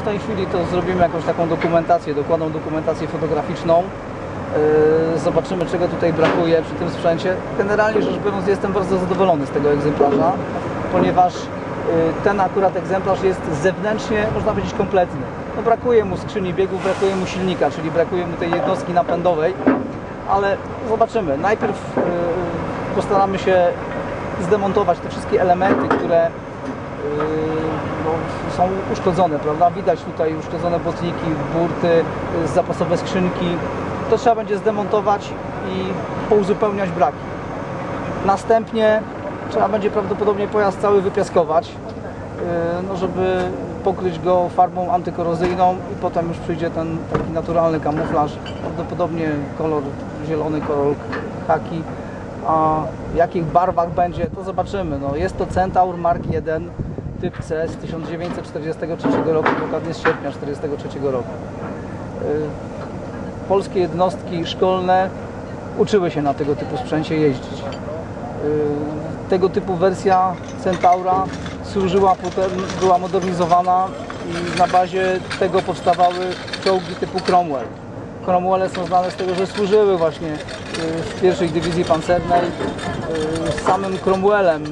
w tej chwili to zrobimy jakąś taką dokumentację, dokładną dokumentację fotograficzną. Yy, Zobaczymy, czego tutaj brakuje przy tym sprzęcie. Generalnie rzecz biorąc, jestem bardzo zadowolony z tego egzemplarza, ponieważ yy, ten akurat egzemplarz jest zewnętrznie, można powiedzieć, kompletny. No, brakuje mu skrzyni biegów, brakuje mu silnika, czyli brakuje mu tej jednostki napędowej, ale zobaczymy. Najpierw yy, postaramy się zdemontować te wszystkie elementy, które no, są uszkodzone, prawda? Widać tutaj uszkodzone botniki, burty, yy, zapasowe skrzynki. To trzeba będzie zdemontować i pouzupełniać braki. Następnie trzeba będzie prawdopodobnie pojazd cały wypiaskować, yy, no, żeby pokryć go farbą antykorozyjną i potem już przyjdzie ten taki naturalny kamuflaż, prawdopodobnie kolor zielony, kolor khaki. A w jakich barwach będzie, to zobaczymy. No, jest to Centaur Mark I, typ C z 1943 roku, dokładnie z sierpnia 1943 roku. Yy, Polskie jednostki szkolne uczyły się na tego typu sprzęcie jeździć. Yy, Tego typu wersja Centaura służyła potem, była modernizowana i na bazie tego powstawały czołgi typu Cromwell. Cromwelle są znane z tego, że służyły właśnie yy, w pierwszej dywizji pancernej z samym Cromwellem,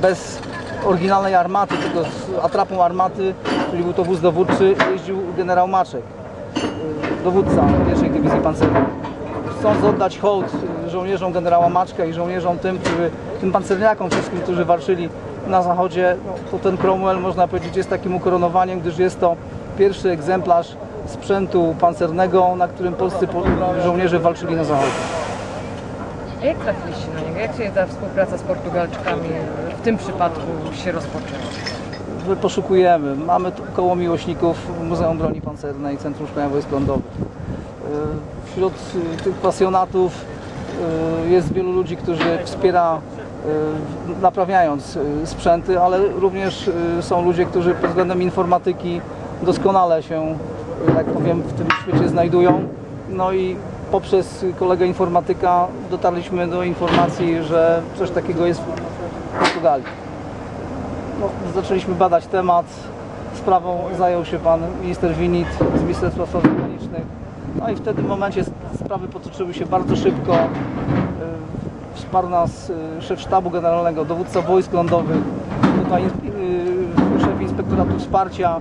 bez oryginalnej armaty, tylko z atrapą armaty, czyli był to wóz dowódczy, jeździł generał Maczek dowódca pierwszej dywizji pancernej. Chcąc oddać hołd żołnierzom generała Maczka i żołnierzom tym, którzy, tym pancerniakom wszystkim, którzy walczyli na zachodzie, no, to ten Cromwell można powiedzieć jest takim ukoronowaniem, gdyż jest to pierwszy egzemplarz sprzętu pancernego, na którym polscy po- żołnierze walczyli na zachodzie. A jak trafiliście na niego? Jak się ta współpraca z Portugalczykami w tym przypadku się rozpoczęła? poszukujemy. Mamy tu koło miłośników Muzeum Broni Pancernej, Centrum Szkolenia Wojsk Lądowych. Yy, Wśród yy, tych pasjonatów yy, jest wielu ludzi, którzy wspiera naprawiając sprzęty, ale również są ludzie, którzy pod względem informatyki doskonale się, tak powiem, w tym świecie znajdują. No i poprzez kolegę informatyka dotarliśmy do informacji, że coś takiego jest w Portugalii no, zaczęliśmy badać temat. Sprawą zajął się pan minister Winit z Ministerstwa Spraw Zagranicznych. No i w wtedy momencie sprawy potoczyły się bardzo szybko. Yy, Wsparł nas yy, szef sztabu generalnego, dowódca wojsk lądowych, tutaj yy, szef inspektoratu wsparcia,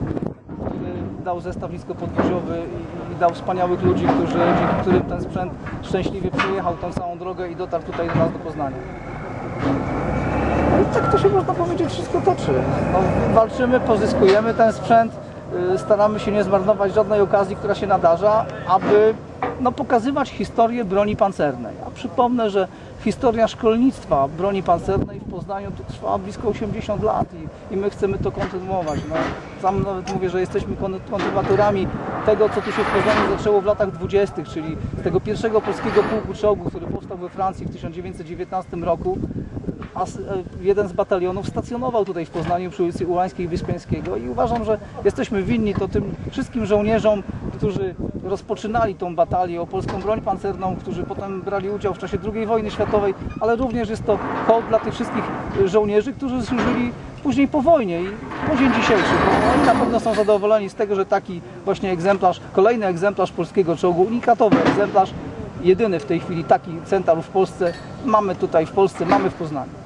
który dał zestaw niskopodwoziowy i dał wspaniałych ludzi, którzy, dzięki którym ten sprzęt szczęśliwie przejechał tą całą drogę i dotarł tutaj do nas do Poznania. I tak to się można powiedzieć wszystko toczy. No, walczymy, pozyskujemy ten sprzęt, y, staramy się nie zmarnować żadnej okazji, która się nadarza, aby no, pokazywać historię broni pancernej. A przypomnę, że historia szkolnictwa broni pancernej w Poznaniu to trwała blisko 80 lat i, i my chcemy to kontynuować. No, sam nawet mówię, że jesteśmy kon- kontynuatorami tego, co tu się w Poznaniu zaczęło w latach 20., czyli tego pierwszego polskiego pułku czołgu, który powstał we Francji w 1919 roku a e, jeden z batalionów stacjonował tutaj w Poznaniu przy ulicy Ułańskiej i Wyspiańskiego i uważam, że jesteśmy winni to tym wszystkim żołnierzom, którzy rozpoczynali tą batalię o polską broń pancerną, którzy potem brali udział w czasie II wojny światowej, ale również jest to hołd dla tych wszystkich e, żołnierzy, którzy służyli później po wojnie i po dzień dzisiejszy. Oni na pewno są zadowoleni z tego, że taki właśnie egzemplarz, kolejny egzemplarz polskiego czołgu, unikatowy egzemplarz, jedyny w tej chwili taki centaur w Polsce mamy tutaj w Polsce, mamy w Poznaniu.